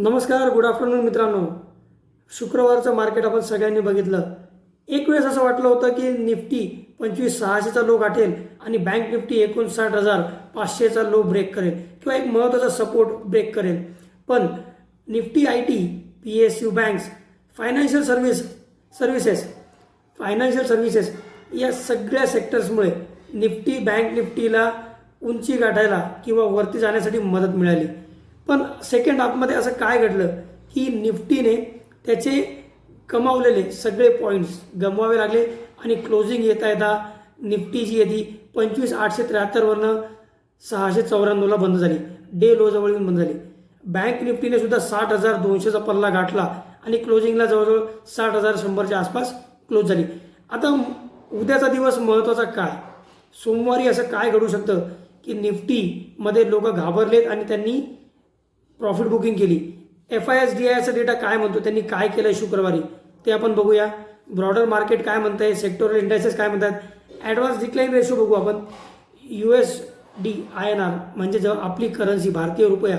नमस्कार good afternoon मित्रांनो. शुक्रवारचं market आपण सगळ्यांनी बघितलं. एक वेळेस असं वाटलं होतं की निफ्टी पंचवीस सहाशेचा लो गाठेल आणि बँक निफ्टी एकोणसाठ हजार पाचशेचा लो ब्रेक करेल किंवा एक महत्त्वाचा सपोर्ट ब्रेक करेल. पण Nifty I T P S U banks financial service services financial services या सगळ्या सेक्टर्समुळे निफ्टी बँक निफ्टीला उंची गाठायला किंवा वरती जाण्यासाठी मदत मिळाली. पण सेकंड हाफमध्ये असं काय घडलं? की निफ्टीने त्याचे कमावलेले सगळे पॉईंट्स गमवावे लागले आणि क्लोजिंग येता येता निफ्टी जी आहे ती पंचवीस आठशे त्र्याहत्तरवरनं सहाशे चौऱ्याण्णवला बंद झाली. डे लो जवळ येऊन बंद झाली. बँक निफ्टीने सुद्धा साठ हजार दोनशेचा पल्ला गाठला आणि क्लोजिंगला जवळजवळ साठ हजार शंभरच्या आसपास क्लोज झाली. आता उद्याचा दिवस महत्त्वाचा काय? सोमवारी असं काय घडू शकतं? की निफ्टीमध्ये लोक घाबरलेत आणि त्यांनी प्रॉफिट बुकिंग केली. एफ आय एस डी आयचा डेटा काय म्हणतो त्यांनी काय केलं शुक्रवारी ते आपण बघूया. ब्रॉडर मार्केट काय म्हणत आहे सेक्टोरल इंडायसेस काय म्हणतात. ॲडव्हान्स डिक्लाईन रेशो बघू आपण. U S D I N R म्हणजे जेव्हा आपली करन्सी भारतीय रुपया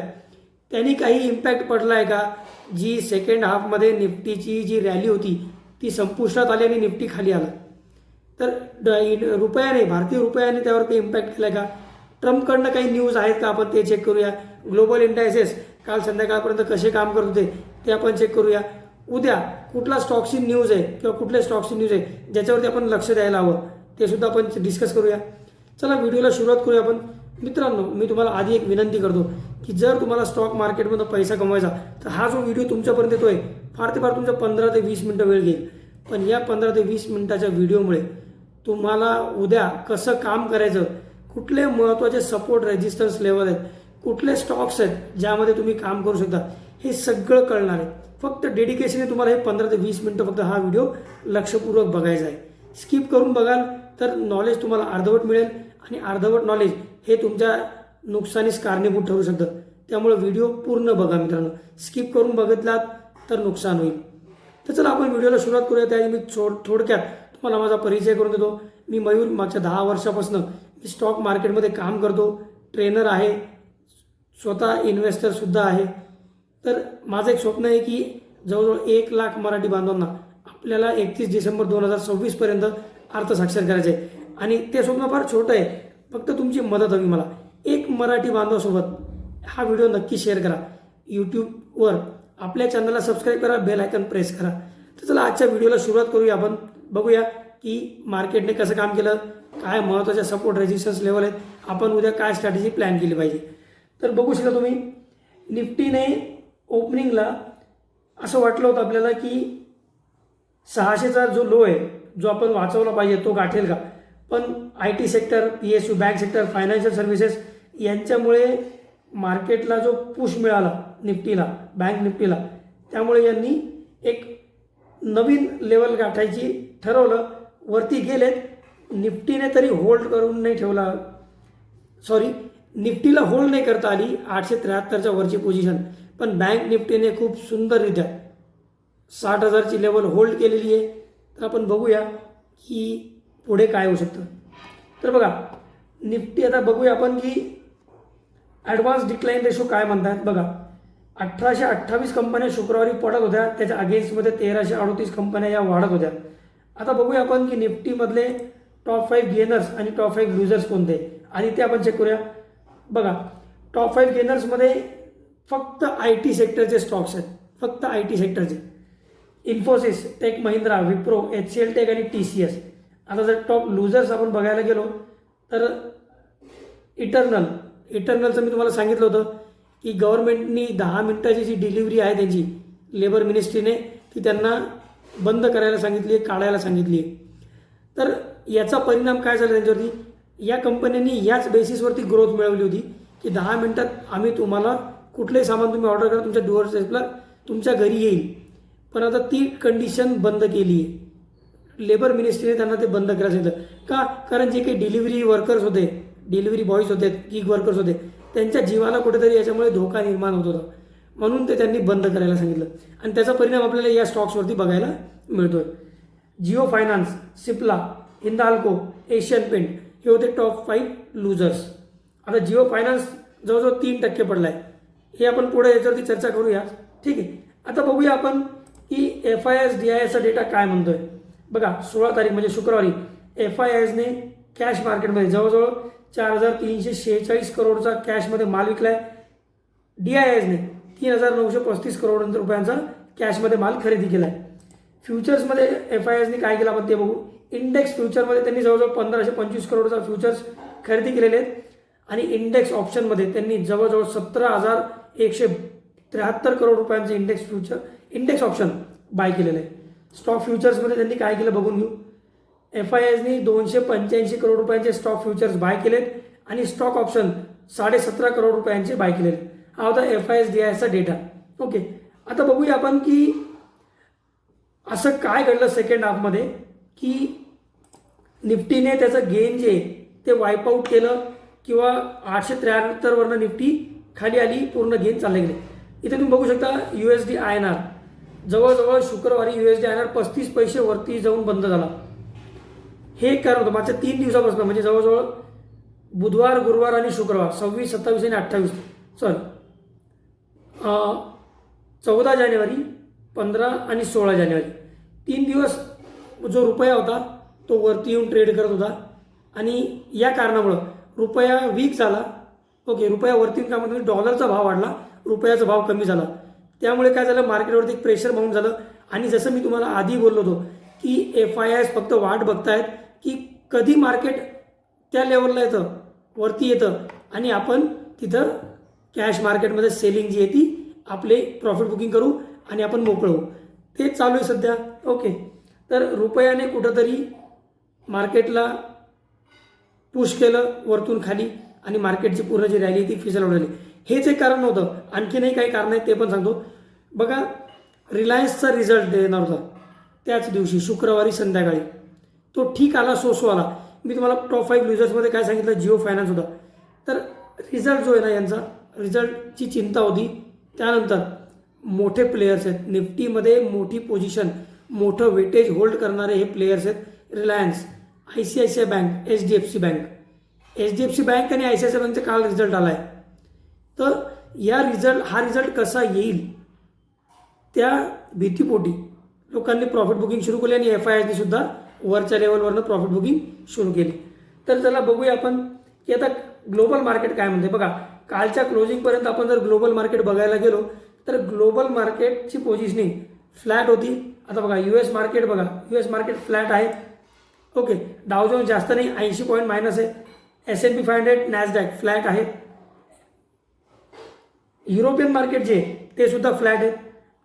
त्यांनी काही इम्पॅक्ट पडला आहे का? जी सेकंड हाफमध्ये निफ्टीची जी रॅली होती ती संपुष्टात आली आणि निफ्टी खाली आला. तर ड- रुपयाने भारतीय रुपयाने त्यावर काही इम्पॅक्ट केला का? ट्रम्पकडनं काही न्यूज आहेत का? आपण ते चेक करूया. ग्लोबल इंडायसेस काल संध्याकाळपर्यंत कसे काम करत होते ते आपण चेक करूया. उद्या कुठला स्टॉकची न्यूज आहे किंवा कुठल्या स्टॉकची न्यूज आहे ज्याच्यावरती आपण लक्ष द्यायला हवं ते सुद्धा आपण डिस्कस करूया. चला व्हिडिओला सुरुवात करूया आपण. मित्रांनो मी तुम्हाला आधी एक विनंती करतो की जर तुम्हाला स्टॉक मार्केटमधून पैसा कमवायचा तर हा जो व्हिडिओ तुमच्यापर्यंत येतोय फार ते फार तुमचा पंधरा ते वीस मिनटं वेळ घेईल. पण या पंधरा ते वीस मिनटाच्या व्हिडिओमुळे तुम्हाला उद्या कसं काम करायचं कुठले महत्त्वाचे सपोर्ट रेजिस्टन्स लेवल आहेत कुठले स्टॉक्स आहेत ज्यामध्ये तुम्ही काम करू शकता हे सगळं कळणार आहे. फक्त डेडिकेशनने तुम्हाला हे पंधरा ते वीस मिनटं फक्त हा व्हिडिओ लक्षपूर्वक बघायचा आहे. स्किप करून बघाल तर नॉलेज तुम्हाला अर्धवट मिळेल आणि अर्धवट नॉलेज हे तुमच्या नुकसानीस कारणीभूत ठरू शकतं. त्यामुळे व्हिडिओ पूर्ण बघा मित्रांनो. स्किप करून बघितलात तर नुकसान होईल. तर चला आपण व्हिडिओला सुरुवात करूया. त्याआधी मी थोड थोडक्यात तुम्हाला माझा परिचय करून देतो. मी मयूर मागच्या दहा वर्षापासून मी स्टॉक मार्केटमध्ये काम करतो. ट्रेनर आहे. स्वतः इन्व्हेस्टरसुद्धा आहे. तर माझं एक स्वप्न आहे की जवळजवळ एक लाख मराठी बांधवांना आपल्याला एकतीस डिसेंबर दोन हजार सव्वीसपर्यंत अर्थसाक्षर करायचे आहे आणि ते स्वप्न फार छोटं आहे. फक्त तुमची मदत हवी मला. एक मराठी बांधवासोबत हा व्हिडिओ नक्की शेअर करा. यूट्यूबवर आपल्या चॅनलला सबस्क्राईब करा बेल आयकन प्रेस करा. तर चला आजच्या व्हिडिओला सुरुवात करूया आपण. बघूया की मार्केटने कसं काम केलं काय महत्त्वाच्या सपोर्ट रेजिस्टन्स लेवल आहेत. आपण उद्या काय स्ट्रॅटेजी प्लॅन केली पाहिजे. तर बघू शकता तुम्ही निफ्टीने ओपनिंगला असं वाटलं होतं आपल्याला की सहाशेचा जो लो आहे जो आपण वाचवला पाहिजे तो गाठेल का? पण I T sector P S U bank sector financial services यांच्यामुळे मार्केटला जो पुश मिळाला निफ्टीला बँक निफ्टीला त्यामुळे यांनी एक नवीन लेवल गाठायची ठरवलं. वरती गेलेत. निफ्टीने तरी होल्ड करून नाही ठेवला. सॉरी निफ्टीला होल्ड नाही करता आली आठशे त्र्याहत्तरच्या वरची पोझिशन पण बँक निफ्टीने खूप सुंदररित्या साठ हजारची लेवल होल्ड केलेली आहे. तर आपण बघूया की पुढे काय होऊ शकतं. तर बघा निफ्टी आता बघूया आपण की ॲडव्हान्स डिक्लाईन रेशो काय म्हणतात. बघा अठराशे अठ्ठावीस कंपन्या शुक्रवारी पडत होत्या. त्याच्या अगेन्स्टमध्ये तेराशे अडोतीस कंपन्या या वाढत होत्या. आता बघूया आपण की निफ्टीमधले टॉप फाईव्ह गेनर्स आणि टॉप फाईव्ह लुजर्स कोणते? आणि ते आपण चेक करूया. बघा टॉप फाईव्ह गेनर्समध्ये फक्त आय टी सेक्टरचे स्टॉक्स आहेत. फक्त I T सेक्टरचे Infosys tech Mahindra Wipro H C L tech आणि टी सी एस आता जर टॉप लुजर्स आपण बघायला गेलो तर इटर्नल इटर्नलचं मी तुम्हाला सांगितलं होतं की गव्हर्नमेंटनी दहा मिनिटाची जी डिलिव्हरी आहे त्यांची लेबर मिनिस्ट्रीने ती त्यांना बंद करायला सांगितली आहे काढायला सांगितली आहे. तर याचा परिणाम काय झाला त्यांच्यावरती? या कंपन्यांनी याच बेसिसवरती ग्रोथ मिळवली होती. की दहा मिनिटात आम्ही तुम्हाला कुठलंही सामान तुम्ही ऑर्डर करा तुमच्या डोअर स्टेपला तुमच्या घरी येईल. पण आता ती कंडिशन बंद केली आहे. लेबर मिनिस्ट्रीने त्यांना ते बंद करायला सांगितलं. का? कारण जे काही डिलिव्हरी वर्कर्स होते डिलिव्हरी बॉईज होते गिग वर्कर्स होते त्यांच्या जीवाला कुठेतरी याच्यामुळे धोका निर्माण होत होता. म्हणून ते त्यांनी बंद करायला सांगितलं. आणि त्याचा परिणाम आपल्याला या स्टॉक्सवरती बघायला मिळतोय. Jio finance Cipla Hindalco Asian paint हे होते टॉप फाईव्ह लुजर्स आता जिओ फायनान्स जवळजवळ तीन टक्के पडला आहे हे आपण पुढे याच्यावरती चर्चा करूया. ठीक आहे. आता बघूया आपण की F I S D I एसचा data काय म्हणतोय. बघा सोळा तारीख म्हणजे शुक्रवारी. एफ आय एसने कॅश मार्केटमध्ये जवळजवळ चार हजार तीनशे शेहेचाळीस करोडचा कॅशमध्ये माल विकलाय. डी आय एसने तीन हजार नऊशे पस्तीस करोड रुपयांचा कॅशमध्ये माल खरेदी केला आहे फ्युचर्समध्ये एफ आय एसने काय केलं आपण ते बघू. इंडेक्स फ्युचरमध्ये त्यांनी जवळजवळ पंधराशे पंचवीस करोडचा फ्युचर्स खरेदी केलेले आहेत. आणि इंडेक्स ऑप्शनमध्ये त्यांनी जवळजवळ सतरा हजार एकशे त्र्याहत्तर करोड रुपयांचे index future index option buy केलेलं आहे. स्टॉक फ्युचर्समध्ये त्यांनी काय केलं बघून घेऊ. एफ आय एसनी दोनशे पंच्याऐंशी करोड रुपयांचे स्टॉक फ्युचर्स बाय केलेत आणि स्टॉक ऑप्शन साडेसतरा करोड रुपयांचे बाय केलेले हा होता एफ आय एस डी आयचा डेटा ओके आता बघूया आपण की असं काय घडलं सेकंड हाफमध्ये की निफ्टीने त्याचं गेन जे आहे ते वाईप आऊट केलं किंवा आठशे त्र्याहत्तरवरनं निफ्टी खाली आली पूर्ण गेन चालले गेले. इथे तुम्ही बघू शकता U S D I N R जवळजवळ शुक्रवारी U S D I N R पस्तीस पैसे वरती जाऊन बंद झाला. हे कारण होतं. मागच्या तीन दिवसापासून म्हणजे जवळजवळ बुधवार गुरुवार आणि शुक्रवार सव्वीस सत्तावीस आणि अठ्ठावीस. सॉरी चौदा जानेवारी पंधरा आणि सोळा जानेवारी. तीन दिवस जो रुपया होता तो वरती येऊन ट्रेड करत होता. आणि या कारणामुळं रुपया वीक झाला. ओके रुपया वरती येऊन काय डॉलरचा भाव वाढला रुपयाचा भाव कमी झाला. त्यामुळे काय झालं मार्केटवरती एक प्रेशर म्हणून झालं. आणि जसं मी तुम्हाला आधी बोललो होतो की एफ आय आय फक्त वाट बघतायत की कधी मार्केट त्या लेवलला येतं वरती येतं. आणि आपण तिथं कॅश मार्केटमध्ये सेलिंग जी आहे ती आपले प्रॉफिट बुकिंग करू आणि आपण मोकळवू तेच ते चालू आहे सध्या. ओके तर रुपयाने कुठंतरी मार्केटला पुश केलं वरतून खाली आणि मार्केटची पूर्ण जी रॅली ती फिसल उडवली हेच एक कारण नव्हतं. आणखीनही काही कारण आहेत ते पण सांगतो. बघा रिलायन्सचा रिझल्ट देणार होता त्याच दिवशी शुक्रवारी संध्याकाळी. तो ठीक आला सो सो आला. मी तुम्हाला टॉप फाईव्ह लुजर्समध्ये काय सांगितलं? जिओ फायनान्स होता. तर रिझल्ट जो आहे ना यांचा रिझल्टची चिंता होती. त्यानंतर मोठे प्लेयर्स आहेत. निफ्टीमध्ये मोठी पोझिशन मोठं वेटेज होल्ड करणारे हे प्लेयर्स आहेत Reliance I C I C I bank H D F C bank H D F C bank आणि I C I C I बँकचा काल रिझल्ट आला आहे तर या रिझल्ट हा रिझल्ट कसा येईल? त्या भीतीपोटी लोकांनी प्रॉफिट बुकिंग सुरू केली आणि एफ आय आयने सुद्धा वरच्या लेवलवरनं प्रॉफिट बुकिंग सुरू केली. तर चला बघूया आपण की आता ग्लोबल मार्केट काय म्हणते. बघा कालच्या क्लोजिंगपर्यंत आपण जर ग्लोबल मार्केट बघायला गेलो तर ग्लोबल मार्केटची पोझिशनिंग फ्लॅट होती. आता बघा यू एस मार्केट बघा. यू एस मार्केट फ्लॅट आहे. ओके डावजोन जास्त नाही ऐंशी पॉईंट मायनस आहे. S N P five hundred Nasdaq flat आहे. युरोपियन मार्केट जे आहे ते सुद्धा फ्लॅट आहेत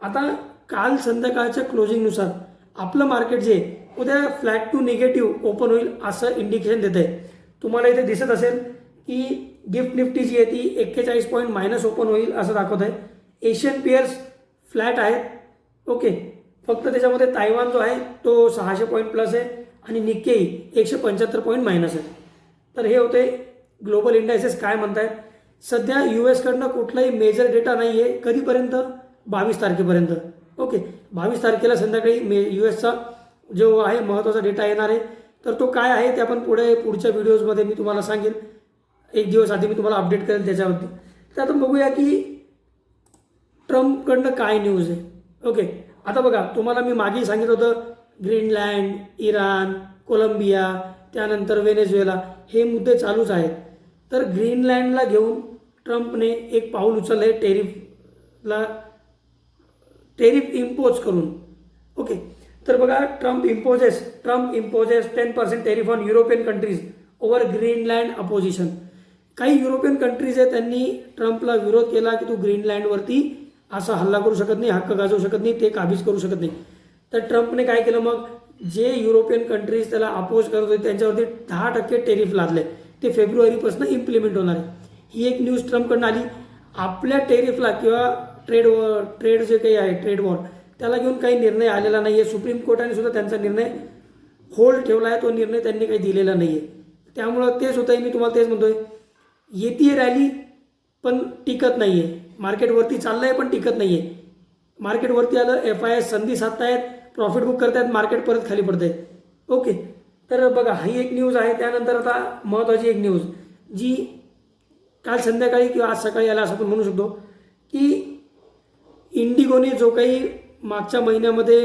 आता काल संध्याकाळच्या क्लोजिंगनुसार आपलं मार्केट जे आहे उद्या फ्लॅट टू निगेटिव्ह ओपन होईल असं इंडिकेशन देत आहे तुम्हाला इथे दिसत असेल की गिफ्ट निफ्टी जी आहे ती एक्केचाळीस पॉईंट मायनस ओपन होईल असं दाखवत आहे एशियन पेअर्स फ्लॅट आहेत. ओके. फक्त त्याच्यामध्ये तायवान जो आहे तो सहाशे पॉईंट प्लस आहे आणि निक्केई एकशे पंच्याहत्तर पॉईंट मायनस आहे. तर हे होते ग्लोबल इंडायसेस काय म्हणताय सध्या यू एसकडनं कुठलाही मेजर डेटा नाही आहे कधीपर्यंत? बावीस तारखेपर्यंत. ओके. बावीस तारखेला संध्याकाळी मे यू एसचा जो आहे महत्त्वाचा डेटा येणार आहे. तर तो काय आहे ते आपण पुढे पुढच्या व्हिडिओजमध्ये मी तुम्हाला सांगेन. एक दिवस आधी मी तुम्हाला अपडेट करेन त्याच्यावरती. तर आता बघूया की ट्रम्पकडनं काय न्यूज आहे? ओके आता बघा तुम्हाला मी मागे सांगितलं होतं ग्रीनलँड इराण कोलंबिया त्यानंतर वेनेझुएला हे मुद्दे चालूच आहेत. तर ग्रीनलँडला घेऊन ट्रम्पने एक पाऊल उचललं आहे टेरिफला टेरिफ इम्पोज करून. ओके तर बघा Trump imposes Trump imposes ten percent tariff on European countries over Greenland opposition. काही युरोपियन कंट्रीज आहे त्यांनी ट्रम्पला विरोध केला की तू ग्रीनलँडवरती असा हल्ला करू शकत नाही हक्क गाजवू शकत नाही ते काबीज करू शकत नाही. तर ट्रम्पने काय केलं मग? जे युरोपियन कंट्रीज त्याला अपोज करत होते त्यांच्यावरती दहा टक्के टेरिफ लादले. ते फेब्रुवारीपासून इम्प्लिमेंट होणार आहे. ही एक न्यूज ट्रम्पकडनं आली. आपल्या टेरिफला किंवा ट्रेड वॉर ट्रेड जे काही आहे ट्रेड वॉर त्याला घेऊन काही निर्णय आलेला नाही आहे सुप्रीम कोर्टाने सुद्धा त्यांचा निर्णय होल्ड ठेवला आहे. तो निर्णय त्यांनी काही दिलेला नाही आहे त्यामुळं तेच होतं मी तुम्हाला तेच म्हणतोय. येते रॅली पण टिकत नाही आहे मार्केटवरती चाललं आहे पण टिकत नाही आहे मार्केटवरती आलं एफ आय एस संधी साधतायत प्रॉफिट बुक करतायत मार्केट परत खाली पडतंय ओके. तर बघा ही एक न्यूज आहे. त्यानंतर आता महत्त्वाची एक न्यूज जी काल संध्याकाळी किंवा आज सकाळी आला असं आपण म्हणू शकतो की इंडिगोने जो काही मागच्या महिन्यामध्ये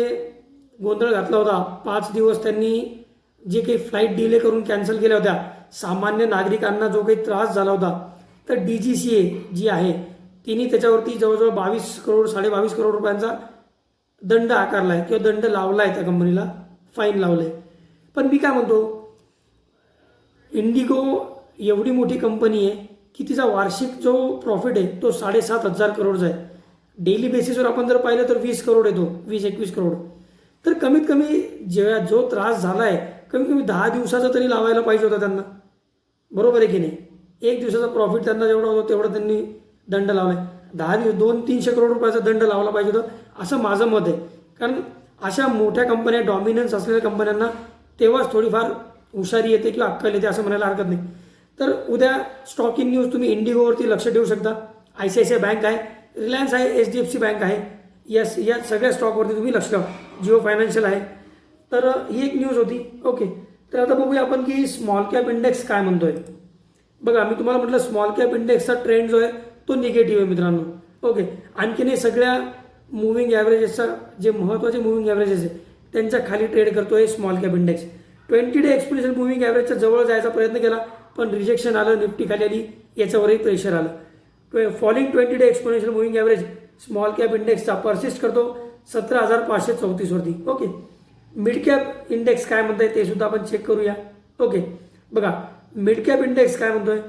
गोंधळ घातला होता पाच दिवस त्यांनी जे काही फ्लाईट डिले करून कॅन्सल केल्या होत्या सामान्य नागरिकांना जो काही त्रास झाला होता तर डी जी सी ए जी आहे तिने त्याच्यावरती जवळजवळ बावीस करोड साडेबावीस करोड रुपयांचा दंड आकारला आहे किंवा दंड लावला आहे त्या कंपनीला फाईन लावलं आहे पण मी काय म्हणतो इंडिगो एवढी मोठी कंपनी आहे की तिचा वार्षिक जो प्रॉफिट आहे तो साडेसात हजार करोडचा आहे. डेली बेसिसवर आपण जर पाहिलं तर वीस करोड येतो वीस एकवीस करोड. तर कमीत कमी जेव्हा जो त्रास झाला आहे कमीत कमी दहा दिवसाचा तरी लावायला पाहिजे होता त्यांना. बरोबर आहे की नाही? एक दिवसाचा प्रॉफिट त्यांना जेवढा होतो तेवढा त्यांनी दंड लावला आहे दहा दिवस दोन तीनशे करोड रुपयाचा दंड लावला पाहिजे होता. असं माझं मत आहे. कारण अशा मोठ्या कंपन्या डॉमिनन्स असलेल्या कंपन्यांना तेव्हाच थोडीफार हुशारी येते किंवा अक्कल येते असं म्हणायला हरकत नाही. तर उद्या स्टॉक इन न्यूज तुम्ही इंडिगोवरती लक्ष ठेवू शकता. I C I C I bank आहे. रिलायन्स आहे. H D F C bank आहे. यस या सगळ्या स्टॉकवरती तुम्ही लक्ष ठेवा. जिओ फायनान्शियल आहे. तर ही एक न्यूज होती. ओके तर आता बघूया आपण की स्मॉल कॅप इंडेक्स काय म्हणतोय. बघा मी तुम्हाला म्हटलं स्मॉल कॅप इंडेक्सचा ट्रेंड जो आहे तो निगेटिव्ह आहे मित्रांनो. ओके आणखीन हे सगळ्या मुव्हिंग ॲव्हरेजेसचा जे महत्त्वाचे मुव्हिंग ॲव्हरेजेस आहे त्यांच्या खाली ट्रेड आहे small cap index twenty day exponential moving ॲव्हरेजच्या जवळ जायचा प्रयत्न केला पण रिजेक्शन आलं निफ्टी खाली आली याच्यावरही प्रेशर आलं. ट्वे falling twenty day exponential moving average small cap इंडेक्सचा persist करतो सतरा हजार पाचशे चौतीसवरती ओके मिड कॅप इंडेक्स काय म्हणताय ते सुद्धा आपण चेक करूया. ओके बघा मिड कॅप इंडेक्स काय म्हणतोय?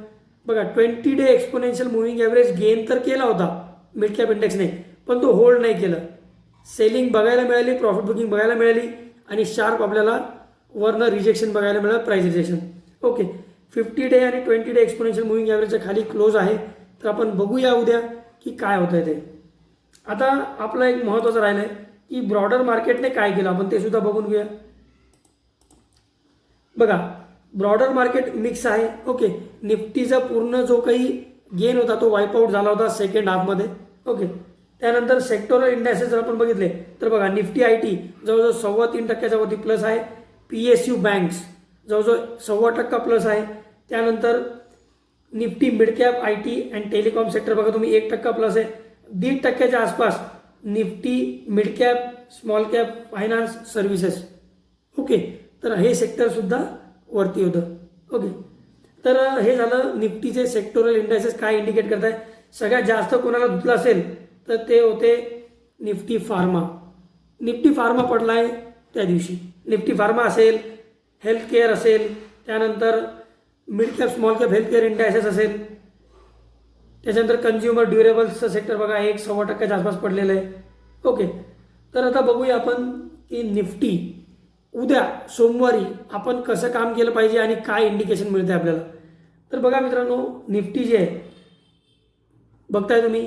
बघा twenty day exponential moving average gain तर केला होता मिड कॅप इंडेक्सने पण तो होल्ड नाही केलं. सेलिंग बघायला मिळाली प्रॉफिट बुकिंग बघायला मिळाली आणि शार्प आपल्याला वरनं रिजेक्शन बघायला मिळालं price rejection okay fifty day आणि ट्वेंटी डे एक्सपोनेन्शियल मुव्हिंग ॲव्हरेजच्या खाली क्लोज आहे. तर आपण बघूया उद्या की काय होतं आहे ते. आता आपलं एक महत्त्वाचं राहिलं आहे की ब्रॉडर मार्केटने काय केलं आपण ते सुद्धा बघून घेऊया. बघा ब्रॉडर मार्केट मिक्स आहे. ओके निफ्टीचा पूर्ण जो काही गेन होता तो वाईपआउट झाला होता सेकंड हाफमध्ये ओके त्यानंतर सेक्टोरल इंडेक्सेस जर आपण बघितले तर बघा निफ्टी आय टी जवळजवळ सव्वा तीन टक्क्याच्या वरती प्लस आहे. पी एस यू बँक्स जवळजवळ सव्वा टक्का प्लस आहे. त्यानंतर Nifty mid cap I T and telecom sector बघा तुम्ही एक टक्का प्लस आहे. दीड टक्क्याच्या आसपास Nifty mid cap small cap finance services okay तर हे सेक्टरसुद्धा वरती होतं. ओके तर हे झालं निफ्टीचे सेक्टोरल इंडेक्सेस काय इंडिकेट करत आहे सगळ्यात जास्त कोणाला धुतलं असेल तर ते होते निफ्टी फार्मा. निफ्टी फार्मा पडला आहे त्या दिवशी. निफ्टी फार्मा असेल हेल्थ केअर असेल त्यानंतर mid cap small cap health care indexes असेल. त्याच्यानंतर कन्झ्युमर ड्युरेबल्सचं सेक्टर बघा एक सव्वा टक्क्याच्या आसपास पडलेलं आहे. ओके तर आता बघूया आपण की निफ्टी उद्या सोमवारी आपण कसं काम केलं पाहिजे आणि काय इंडिकेशन मिळते आपल्याला? तर बघा मित्रांनो निफ्टी जे आहे बघताय तुम्ही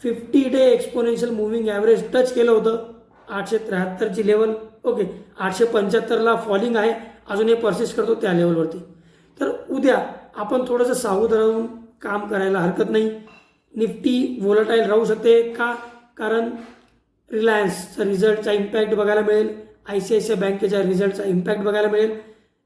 fifty day exponential moving average touch केलं होतं. आठशे त्र्याहत्तरची लेवल ओके आठशे पंच्याहत्तरला फॉलिंग आहे. अजून हे परसिस्ट करतो त्या लेवलवरती तर उद्या आपण थोडंसं सावध राहून काम करायला हरकत नाही. निफ्टी व्होलटाईल राहू शकते का? कारण रिलायन्सचा रिझल्टचा इम्पॅक्ट बघायला मिळेल. I C I C I बँकेच्या रिझल्टचा इम्पॅक्ट बघायला मिळेल.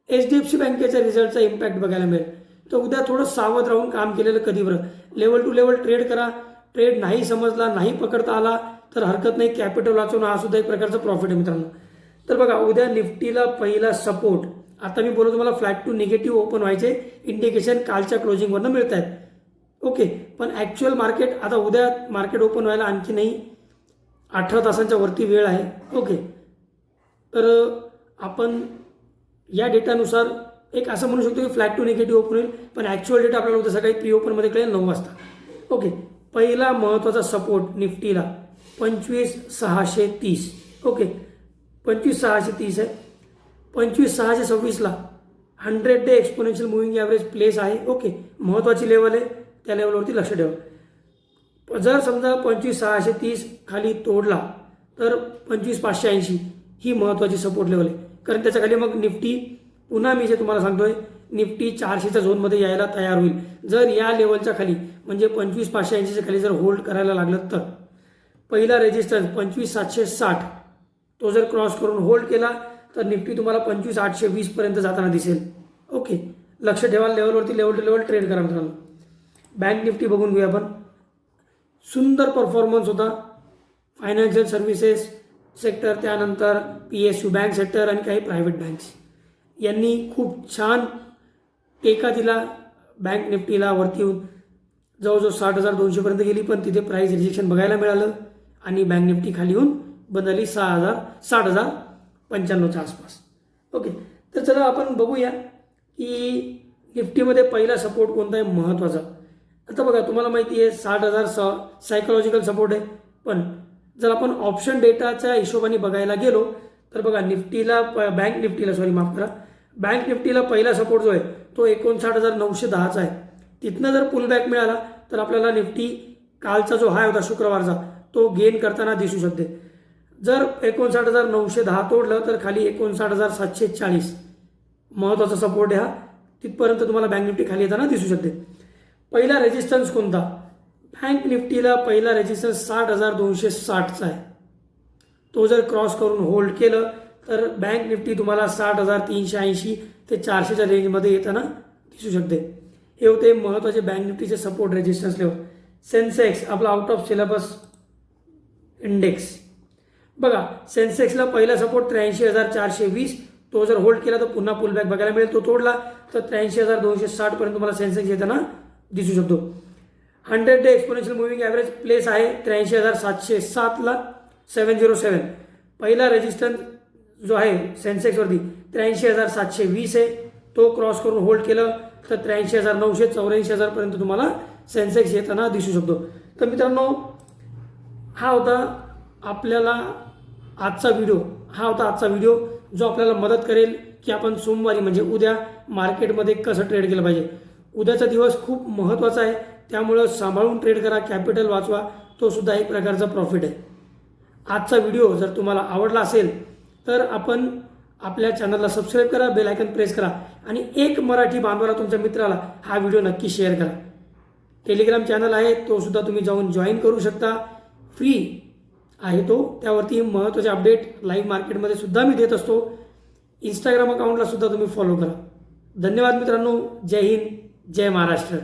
एच डी एफ सी बँकेच्या रिझल्टचा इम्पॅक्ट बघायला मिळेल. तर उद्या थोडं सावध राहून काम केलेलं कधी बरं? लेवल टू लेवल ट्रेड करा. ट्रेड नाही समजला नाही पकडता आला तर हरकत नाही. कॅपिटल वाचवणं हा सुद्धा एक प्रकारचा प्रॉफिट आहे मित्रांनो. तर बघा उद्या निफ्टीला पहिला सपोर्ट आता मी बोलतो तुम्हाला फ्लॅट टू निगेटिव्ह ओपन व्हायचे. इंडिकेशन कालच्या क्लोजिंगवरनं मिळत आहेत ओके पण ॲक्च्युअल मार्केट आता उद्या मार्केट ओपन व्हायला आणखी नाही. अठरा तासांच्या वरती वेळ आहे. ओके तर आपण या डेटानुसार एक असं म्हणू शकतो की फ्लॅट टू निगेटिव्ह ओपन होईल पण ॲक्च्युअल डेटा आपल्याला उद्या सकाळी प्री ओपनमध्ये कळेल नऊ वाजता. ओके पहिला महत्त्वाचा सपोर्ट निफ्टीला पंचवीस सहाशे तीस. ओके पंचवीस सहाशे तीस आहे. पंचवीस सहाशे सव्वीसला hundred day exponential moving average place आहे. ओके महत्त्वाची लेवल आहे. त्या लेवलवरती लक्ष ठेवा. जर समजा पंचवीस सहाशे तीस खाली तोडला तर पंचवीस पाचशे ऐंशी. ही महत्त्वाची सपोर्ट लेवल आहे. कारण त्याच्याखाली मग निफ्टी पुन्हा मी जे तुम्हाला सांगतोय निफ्टी चारशेच्या झोनमध्ये यायला तयार होईल. जर या लेवलच्या खाली म्हणजे पंचवीस पाचशे ऐंशीच्या खाली जर होल्ड करायला लागलं तर. पहिला रेजिस्टन्स पंचवीस सातशे साठ. तो जर क्रॉस करून होल्ड केला तर निफ्टी तुम्हाला पंचवीस आठशे वीसपर्यंत जाताना दिसेल. ओके लक्ष ठेवा लेवलवरती लेवल टू लेवल ट्रेड करा मित्रांनो. बँक निफ्टी बघून घेऊया आपण. सुंदर परफॉर्मन्स होता. फायनान्शियल सर्व्हिसेस सेक्टर त्यानंतर P S U bank sector आणि काही प्रायव्हेट बँक्स यांनी खूप छान टेका दिला बँक निफ्टीला वरती येऊन जवळजवळ साठ हजार दोनशेपर्यंत गेली पण तिथे प्राईस रिजेक्शन बघायला मिळालं आणि बँक निफ्टी खाली येऊन बनली सहा हजार साठ हजार पंच्याण्णवच्या आसपास. ओके तर चला आपण बघूया की निफ्टीमध्ये पहिला सपोर्ट कोणता आहे महत्त्वाचा आता बघा तुम्हाला माहिती आहे साठ हजार स सायकोलॉजिकल सपोर्ट आहे पण जर आपण ऑप्शन डेटाच्या हिशोबाने बघायला गेलो तर बघा निफ्टीला प- बँक निफ्टीला सॉरी माफ करा. बँक निफ्टीला पहिला सपोर्ट जो आहे तो एकोणसाठ हजार नऊशे दहाचा आहे. तिथनं जर पुलबॅक मिळाला तर आपल्याला निफ्टी कालचा जो हाय होता शुक्रवारचा तो गेन करताना दिसू शकते. जर एकोणसाठ हजार नऊशे दहा तोडलं तर खाली एकोणसाठ हजार सातशे चाळीस. महत्त्वाचा सपोर्ट आहे हा तिथपर्यंत तुम्हाला बँक निफ्टी खाली येताना दिसू शकते. पहिला रेजिस्टन्स कोणता? बँक निफ्टीला पहिला रेजिस्टन्स साठ हजार दोनशे साठचा आहे. तो जर क्रॉस करून होल्ड केलं तर बँक निफ्टी तुम्हाला साठ हजार तीनशे ऐंशी ते चारशेच्या रेंजमध्ये येताना दिसू शकते. हे होते महत्त्वाचे बँक निफ्टीचे सपोर्ट रेजिस्टन्स लेवल सेन्सेक्स आपला आउट ऑफ सिलेबस इंडेक्स बघा सेन्सेक्सला पहिला सपोर्ट त्र्याऐंशी हजार चारशे वीस. तो जर होल्ड केला तर पुन्हा पुलबॅक बघायला मिळेल. तो तोडला तर त्र्याऐंशी हजार दोनशे साठपर्यंत तुम्हाला सेन्सेक्स येताना दिसू शकतो. Hundred day exponential moving average place आहे त्र्याऐंशी हजार सातशे सातला सेवन झिरो सेवन पहिला रेजिस्टन्स जो आहे सेन्सेक्सवरती त्र्याऐंशी हजार सातशे वीस आहे. तो क्रॉस करून होल्ड केलं तर त्र्याऐंशी हजार नऊशे चौऱ्याऐंशी हजारपर्यंत तुम्हाला सेन्सेक्स येताना दिसू शकतो. तर मित्रांनो हा होता आपल्याला आजचा व्हिडिओ हा होता आजचा व्हिडिओ जो आपल्याला मदत करेल की आपण सोमवारी म्हणजे उद्या मार्केटमध्ये कसं ट्रेड केलं पाहिजे. उद्याचा दिवस खूप महत्त्वाचा आहे. त्यामुळं सांभाळून ट्रेड करा कॅपिटल वाचवा तो सुद्धा एक प्रकारचा प्रॉफिट आहे. आजचा व्हिडिओ जर तुम्हाला आवडला असेल तर आपण आपल्या चॅनलला सबस्क्राईब करा बेल आयकन प्रेस करा आणि एक मराठी बांधवाला तुमच्या मित्राला हा व्हिडिओ नक्की शेअर करा. टेलिग्राम चॅनल आहे तो सुद्धा तुम्ही जाऊन जॉईन करू शकता. फ्री आहे तो त्यावरती महत्त्वाचे अपडेट लाईव्ह मार्केटमध्ये सुद्धा मी देत असतो. इंस्टाग्राम अकाउंटला सुद्धा तुम्ही फॉलो करा. धन्यवाद मित्रांनो जय हिंद जय महाराष्ट्र.